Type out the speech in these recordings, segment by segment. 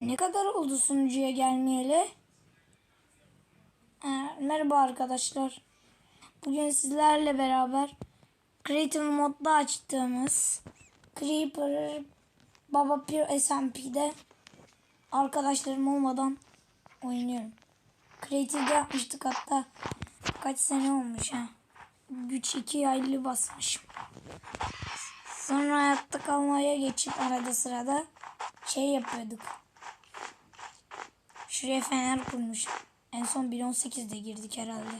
Ne kadar oldu sunucuya gelmeyeli? Ee, merhaba arkadaşlar. Bugün sizlerle beraber Creative modda açtığımız Creeper Baba Pir SMP'de arkadaşlarım olmadan oynuyorum. Creative'de yapmıştık hatta kaç sene olmuş ha. Güç 2 aylı basmışım. Sonra hayatta kalmaya geçip arada sırada şey yapıyorduk. Şuraya fener kurmuş. En son 1.18'de girdik herhalde.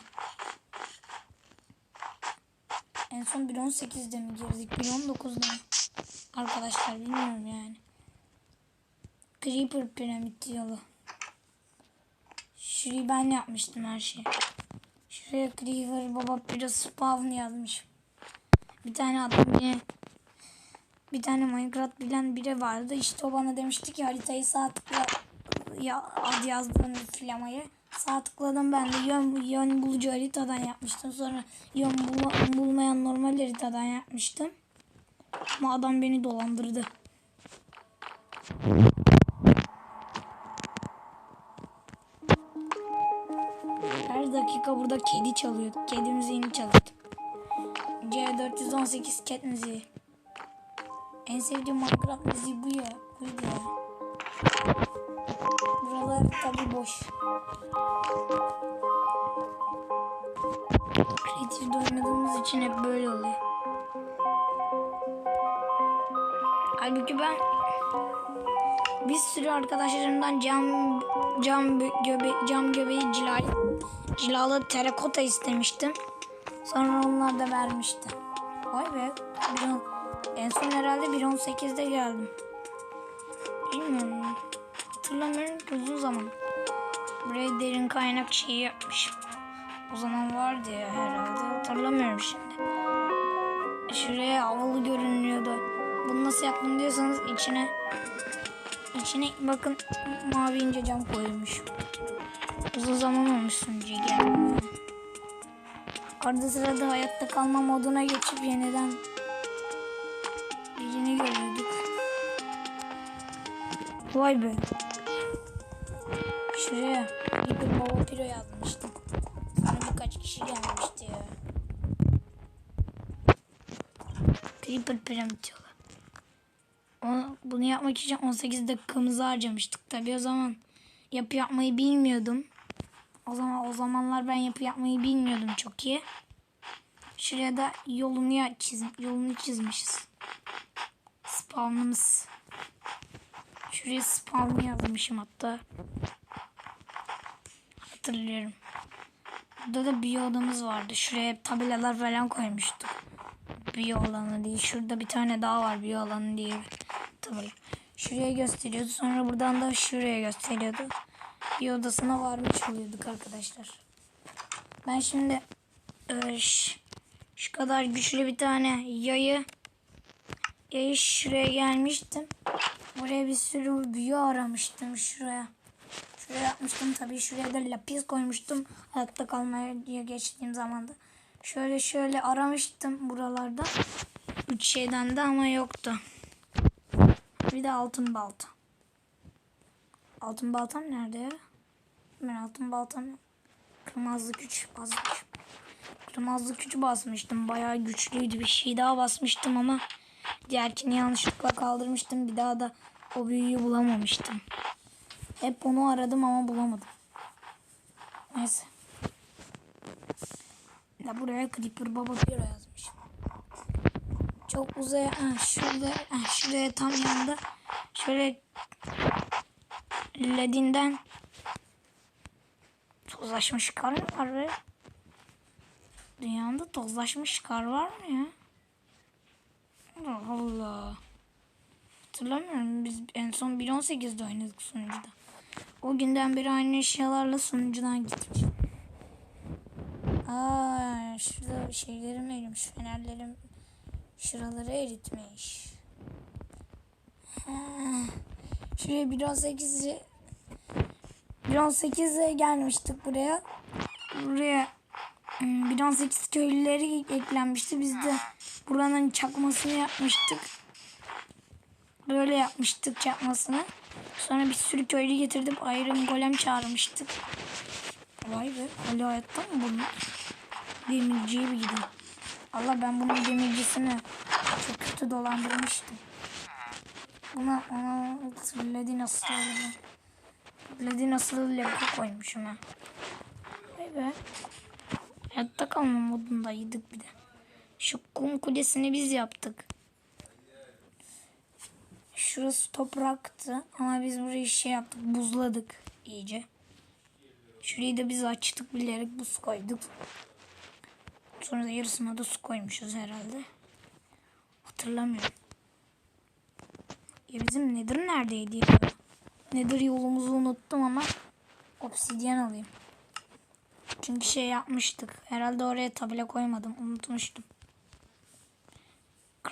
En son 1.18'de mi girdik? 1.19'da mı? Arkadaşlar bilmiyorum yani. Creeper piramit yolu. Şurayı ben yapmıştım her şeyi. Şuraya Creeper baba biraz spawn yazmış. Bir tane adam yine bir tane Minecraft bilen biri vardı. İşte o bana demişti ki haritayı sağ tıkla ya, ad yazdığım flamayı. Sağ tıkladım ben de yön, yön bulucu haritadan yapmıştım. Sonra yön bulma, bulmayan normal haritadan yapmıştım. Ama adam beni dolandırdı. Her dakika burada kedi çalıyor. Kedi müziğini çalıyordum. C418 cat müziği. En sevdiğim Minecraft müziği bu ya. Buydu ya. Buralar tabi boş. Kreatifde oynadığımız için hep böyle oluyor. Halbuki ben bir sürü arkadaşlarımdan cam cam göbe cam göbeği cilal cilalı terakota istemiştim. Sonra onlar da vermişti. Vay be. En son herhalde 1.18'de geldim. Bilmiyorum. Hatırlamıyorum uzun zaman. Buraya derin kaynak şeyi yapmışım. O zaman vardı ya herhalde. Hatırlamıyorum şimdi. Şuraya havalı görünüyordu. Bunu nasıl yaptım diyorsanız içine içine bakın mavi ince cam koymuş. Uzun zaman olmuş sunucuya gelmem. Arada sırada hayatta kalma moduna geçip yeniden birini görüyorduk. Vay be. Şuraya bir baba piro yazmıştım. Sonra birkaç kişi gelmişti ya. Creeper piramit yolu. O, bunu yapmak için 18 dakikamızı harcamıştık. Tabii o zaman yapı yapmayı bilmiyordum. O zaman o zamanlar ben yapı yapmayı bilmiyordum çok iyi. Şuraya da yolunu ya- çiz, yolunu çizmişiz. Spawnımız. Şuraya spawn yazmışım hatta. Hatırlıyorum. Burada da biyo odamız vardı. Şuraya tabelalar falan koymuştuk. Biyo alanı değil. Şurada bir tane daha var biyo alanı diye bir tabela. Şuraya gösteriyordu. Sonra buradan da şuraya gösteriyordu. Bir odasına varmış oluyorduk arkadaşlar. Ben şimdi e, şu kadar güçlü bir tane yayı yayı şuraya gelmiştim. Buraya bir sürü büyü aramıştım şuraya. Şuraya yapmıştım tabii. Şuraya da lapis koymuştum. Hayatta kalmaya diye geçtiğim zamanda. Şöyle şöyle aramıştım buralarda. Üç şeyden de ama yoktu. Bir de altın balta. Altın baltam nerede ya? Ben altın baltam kırmızı güç basmışım. Kırmızı güç basmıştım. Bayağı güçlüydü. Bir şey daha basmıştım ama diğerkini yanlışlıkla kaldırmıştım. Bir daha da o büyüyü bulamamıştım. Hep onu aradım ama bulamadım. Neyse. Ya buraya Creeper Baba Piro yazmışım. Çok uzaya, ha, şurada, ha, şuraya tam yanında şöyle ledinden tozlaşmış kar var be? Dünyada tozlaşmış kar var mı ya? Allah Allah. Hatırlamıyorum. Biz en son 1.18'de oynadık sunucuda. O günden beri aynı eşyalarla sunucudan gitmiş. Aa, şurada şeylerim erimiş. Fenerlerim şuraları eritmiş. Ha, şuraya 1.18'e 1.18'e gelmiştik buraya. Buraya hmm, 1.18 köylüleri eklenmişti. Biz de buranın çakmasını yapmıştık. Böyle yapmıştık çakmasını. Sonra bir sürü köylü getirdim. Iron Golem çağırmıştık. Vay be. Hala hayatta mı bunlar? Demirciye bir gideyim. Allah ben bunun demircisini çok kötü dolandırmıştım. Buna ona Ledi nasıl Ledi nasıl Lego koymuşum ha. Vay be. Hayatta kalma modunda yedik bir de. Şu kum kulesini biz yaptık. Şurası topraktı ama biz burayı şey yaptık buzladık iyice. Şurayı da biz açtık bilerek buz koyduk. Sonra da yarısına da su koymuşuz herhalde. Hatırlamıyorum. Ya bizim Nether neredeydi ya? Nether yolumuzu unuttum ama obsidyen alayım. Çünkü şey yapmıştık. Herhalde oraya tabela koymadım. Unutmuştum.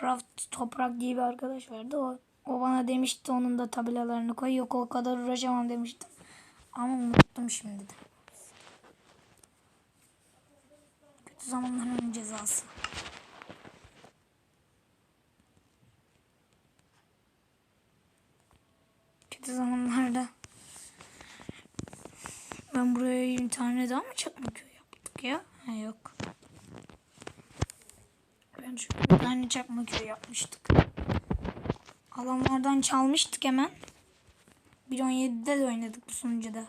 Craft Toprak diye bir arkadaş vardı. O, o bana demişti onun da tabelalarını koy. Yok o kadar uğraşamam demiştim. Ama unuttum şimdi de. Kötü zamanların cezası. Kötü zamanlarda ben buraya bir tane daha mı çakmak yaptık ya? Ha, yok. Ben şöyle bir tane çakmak yapmıştık. Alanlardan çalmıştık hemen. 1.17'de de oynadık bu sunucuda.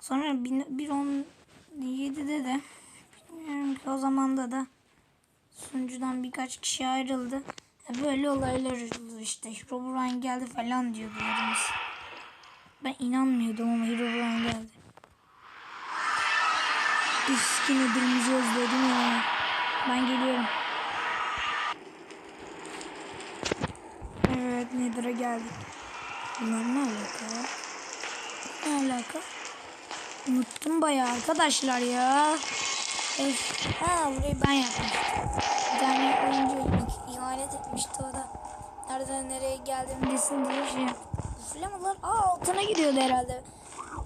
Sonra 1.17'de de bilmiyorum ki o zamanda da sunucudan birkaç kişi ayrıldı. Böyle olaylar oldu işte. Herobrine geldi falan diyordu yerimiz. Ben inanmıyordum ama Herobrine geldi. Eski nedirimizi özledim ya. Ben geliyorum. Nedir'e geldik. Bunlar ne alaka? Ne alaka? Unuttum bayağı arkadaşlar ya. Öf. Ha burayı ben yapmıştım. Bir tane oyuncu ihanet etmişti o da. Nereden nereye geldim desin diye şey yaptı. Flamalar aa altına gidiyordu herhalde.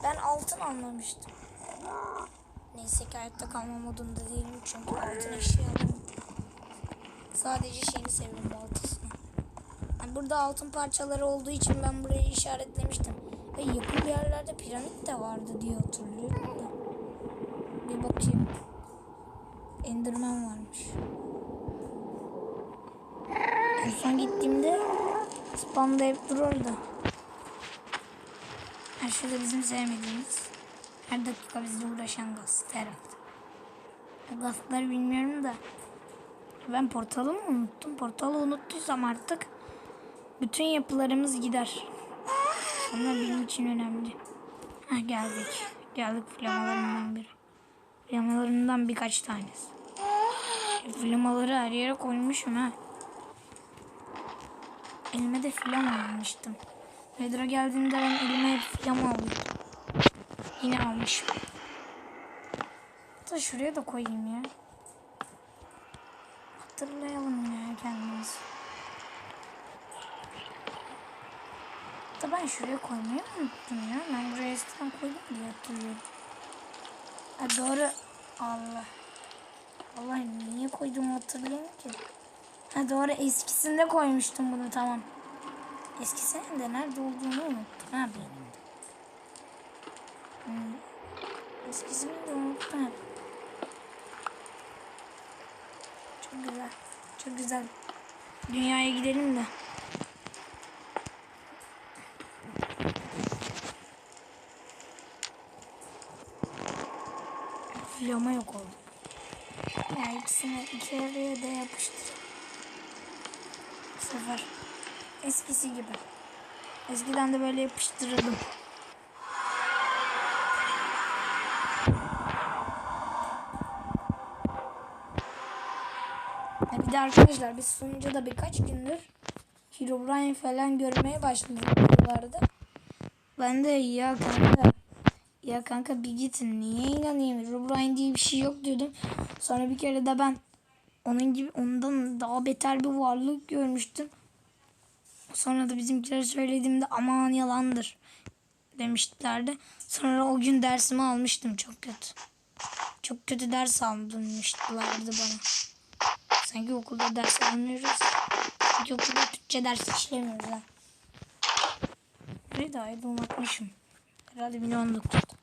Ben altın anlamıştım. Neyse ki hayatta kalma modunda değilim çünkü altın eşya alamıyorum. Sadece şeyini seviyorum baltasını. Yani burada altın parçaları olduğu için ben burayı işaretlemiştim. Ve yakın yerlerde piramit de vardı diye hatırlıyorum da. Bir bakayım. Enderman varmış. En son gittiğimde spamda hep dururdu. Her şey de bizim sevmediğimiz. Her dakika bizle uğraşan gaz tarafta. Gazları bilmiyorum da. Ben portalı mı unuttum? Portalı unuttuysam artık bütün yapılarımız gider. Onlar benim için önemli. Heh, geldik. Geldik flamalarından biri. Flamalarından birkaç tanesi. E, flamaları her yere koymuşum ha. Elime de flama almıştım. Pedro geldiğinde ben elime hep flama alıyordum. Yine almışım. Hatta şuraya da koyayım ya. Hatırlayalım ya kendimizi. Ben şuraya koymayı unuttum ya. Ben buraya eskiden koydum diye hatırlıyorum. Ha doğru. Allah. Allah niye koyduğumu hatırlayayım ki. Ha doğru eskisinde koymuştum bunu tamam. Eskisinin de nerede olduğunu unuttum ha benim. Hmm. Eskisini de unuttum. Çok güzel. Çok güzel. Dünyaya gidelim de. Flama yok oldu. Ya ikisini iki araya da yapıştır. Bu sefer eskisi gibi. Eskiden de böyle yapıştırırdım. Ya bir de arkadaşlar biz sunucuda birkaç gündür Herobrine falan görmeye başladık. Ben de ya kanka ya kanka bir gitsin niye inanayım Herobrine diye bir şey yok diyordum. Sonra bir kere de ben onun gibi ondan daha beter bir varlık görmüştüm. Sonra da bizimkiler söylediğimde aman yalandır demişlerdi. Sonra o gün dersimi almıştım çok kötü. Çok kötü ders aldırmışlardı bana. Sanki okulda ders almıyoruz. Sanki okulda Türkçe ders işlemiyoruz ha. Burayı da aydınlatmışım. Herhalde 1019.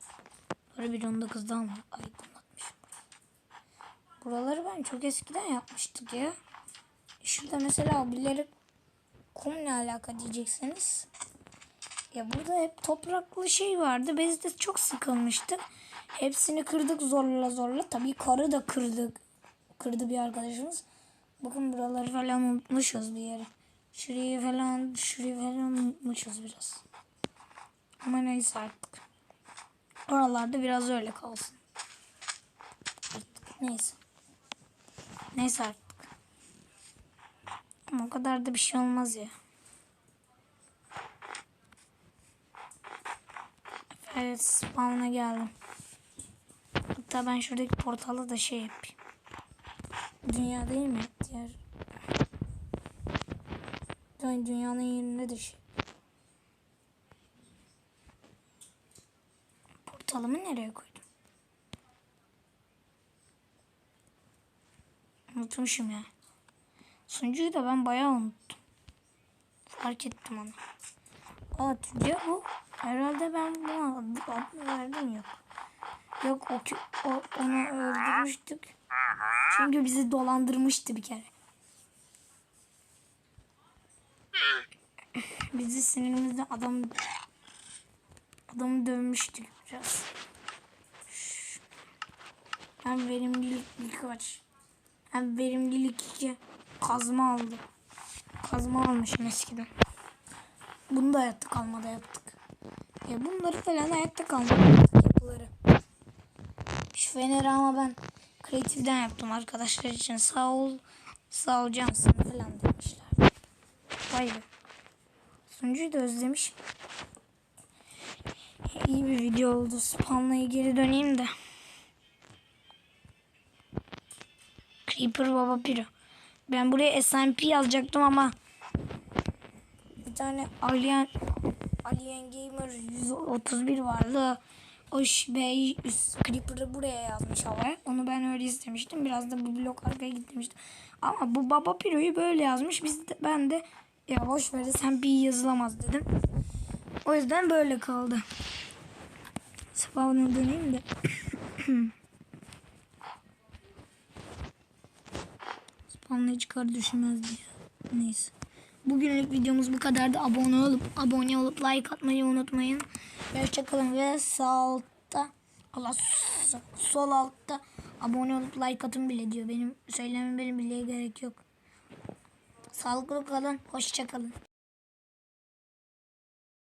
Sonra 1019'dan mı aydınlatmışım. Buraları ben çok eskiden yapmıştık ya. Şurada mesela birileri kum ne alaka diyeceksiniz. Ya burada hep topraklı şey vardı. Biz de çok sıkılmıştık. Hepsini kırdık zorla zorla. Tabii karı da kırdık. Kırdı bir arkadaşımız. Bakın buraları falan unutmuşuz bir yere. Şurayı falan, şurayı falan unutmuşuz biraz. Ama neyse artık. Oralarda biraz öyle kalsın. Neyse. Neyse artık. Ama o kadar da bir şey olmaz ya. Evet spawn'a geldim. Hatta ben şuradaki portalı da şey yapayım. Dünya değil mi? Diğer Dün- dünyanın yerine de şey. Portalımı nereye koydum? Unutmuşum ya. Sunucuyu da ben bayağı unuttum. Fark ettim onu. Tüccar bu. Herhalde ben buna adı, adını verdim yok. Yok o, o onu öldürmüştük. Çünkü bizi dolandırmıştı bir kere. Bizi sinirimizden adam adamı dövmüştük Şş. Ben verimlilik birkaç. Ben verimlilik iki kazma aldım. Kazma almışım eskiden. Bunu da hayatta kalmada yaptık. Ya bunları falan hayatta kalmada yaptık. Şu feneri ama ben kreatiften yaptım arkadaşlar için. Sağ ol, sağ ol Cansın falan demişler. Vay be. Sunucuyu da özlemiş. İyi bir video oldu. Spamlaya geri döneyim de. Creeper Baba Piro. Ben buraya SMP yazacaktım ama bir tane Alien Alien Gamer 131 vardı. O ş- B üst Creeper'ı buraya yazmış havaya. Onu ben öyle istemiştim. Biraz da bu blok arkaya gitmiştim. Ama bu Baba Piro'yu böyle yazmış. Biz de, ben de ya boş ver SMP yazılamaz dedim. O yüzden böyle kaldı. Spawn'a döneyim de. Spawn'a hiç kar düşmezdi ya. Neyse. Bugünlük videomuz bu kadardı. Abone olup abone olup like atmayı unutmayın. Hoşçakalın ve sağ altta Allah sol altta abone olup like atın bile diyor. Benim söylemem benim bile gerek yok. Sağlıklı kalın. Hoşçakalın.